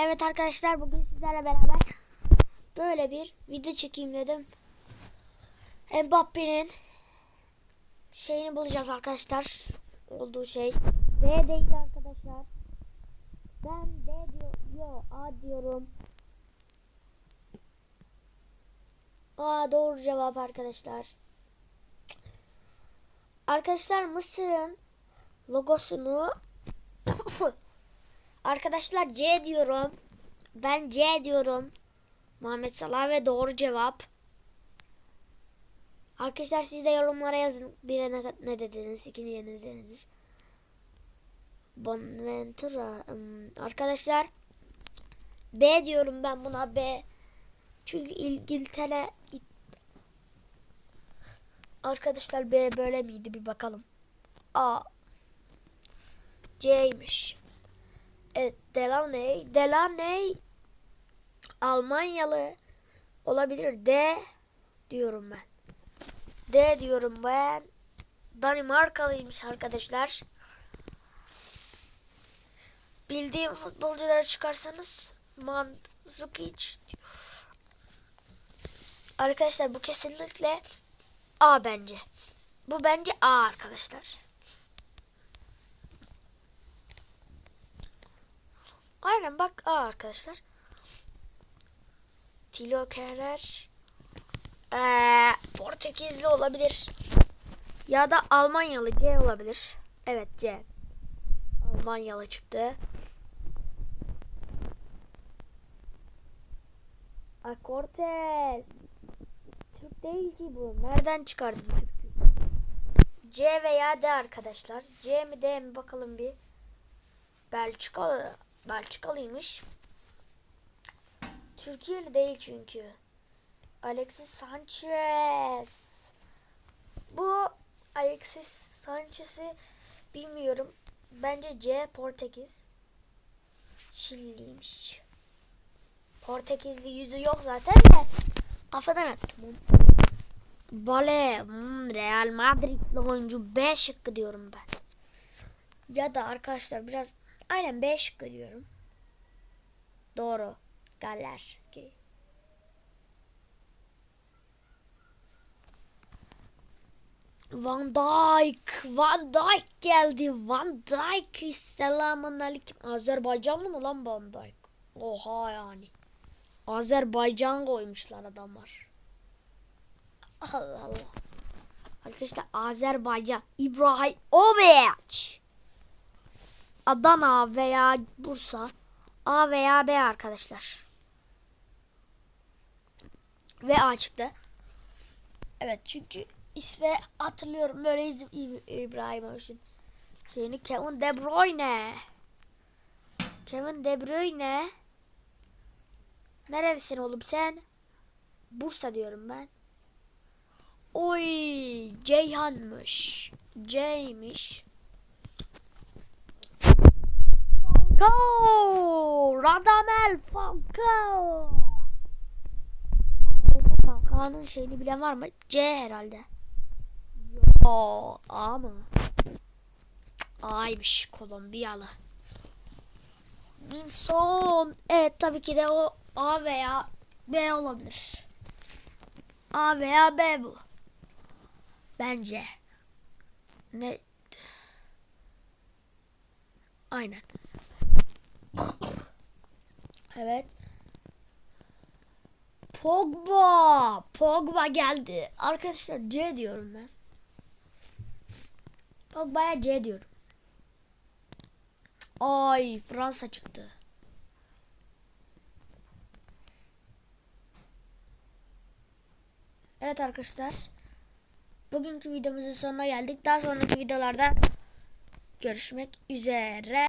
Evet arkadaşlar bugün sizlerle beraber böyle bir video çekeyim dedim. Mbappe'nin şeyini bulacağız arkadaşlar. Olduğu şey. B değil arkadaşlar. Ben D diyor, yo A diyorum. A doğru cevap arkadaşlar. Arkadaşlar Mısır'ın logosunu Arkadaşlar C diyorum. Ben C diyorum. Muhammed Salah ve doğru cevap. Arkadaşlar siz de yorumlara yazın. Bire ne, ne dediniz? İkinciye ne dediniz? Bonaventura. Hmm, Arkadaşlar B diyorum ben buna B. Çünkü İngiltere Arkadaşlar B böyle miydi bir bakalım. A C'ymiş. Evet Delaney. Delaney Almanyalı olabilir. D diyorum ben. D diyorum ben. Danimarkalıymış arkadaşlar. Bildiğim futbolcuları çıkarsanız Mandzukic. Arkadaşlar bu kesinlikle A bence. Bu bence A arkadaşlar. Aynen bak A arkadaşlar. Tilo Kerer. Ee, Portekizli olabilir. Ya da Almanyalı C olabilir. Evet C. Almanyalı çıktı. A Cortez. Türk değil ki bu. Nereden çıkardın Türk'ü? C veya D arkadaşlar. C mi D mi bakalım bir. Belçikalı. Belçikalıymış. Türkiye'li değil çünkü. Alexis Sanchez. Bu Alexis Sanchez'i bilmiyorum. Bence C Portekiz. Şilliymiş. Portekizli yüzü yok zaten de kafadan attım. Bale, hmm, Real Madrid'li oyuncu B şıkkı diyorum ben. Ya da arkadaşlar biraz aynen B şıkkı diyorum. Doğru. Galler. Van Dijk, Van Dijk geldi. Van Dijk selamun aleyküm. Azerbaycanlı mı lan Van Dijk? Oha yani. Azerbaycan koymuşlar adamlar. Allah Allah. Arkadaşlar Azerbaycan. İbrahimovic. Adana veya Bursa. A veya B arkadaşlar. Ve A çıktı. Evet çünkü ismi hatırlıyorum. Böyle iz- İb- İbrahimovic'in şeyini Kevin De Bruyne. Kevin De Bruyne. Neredesin oğlum sen? Bursa diyorum ben. Oy Ceyhan'mış. C'ymiş. Falcao! Radamel Falcao! Falcao'nun şeyini bilen var mı? C herhalde. Yo, A mı? A'ymış Kolombiyalı. Minson. Evet tabii ki de o A veya B olabilir. A veya B bu. Bence. Ne? Aynen. Evet. Pogba. Pogba geldi. Arkadaşlar C diyorum ben. Pogba'ya C diyorum. Ay Fransa çıktı. Evet arkadaşlar. Bugünkü videomuzun sonuna geldik. Daha sonraki videolarda görüşmek üzere.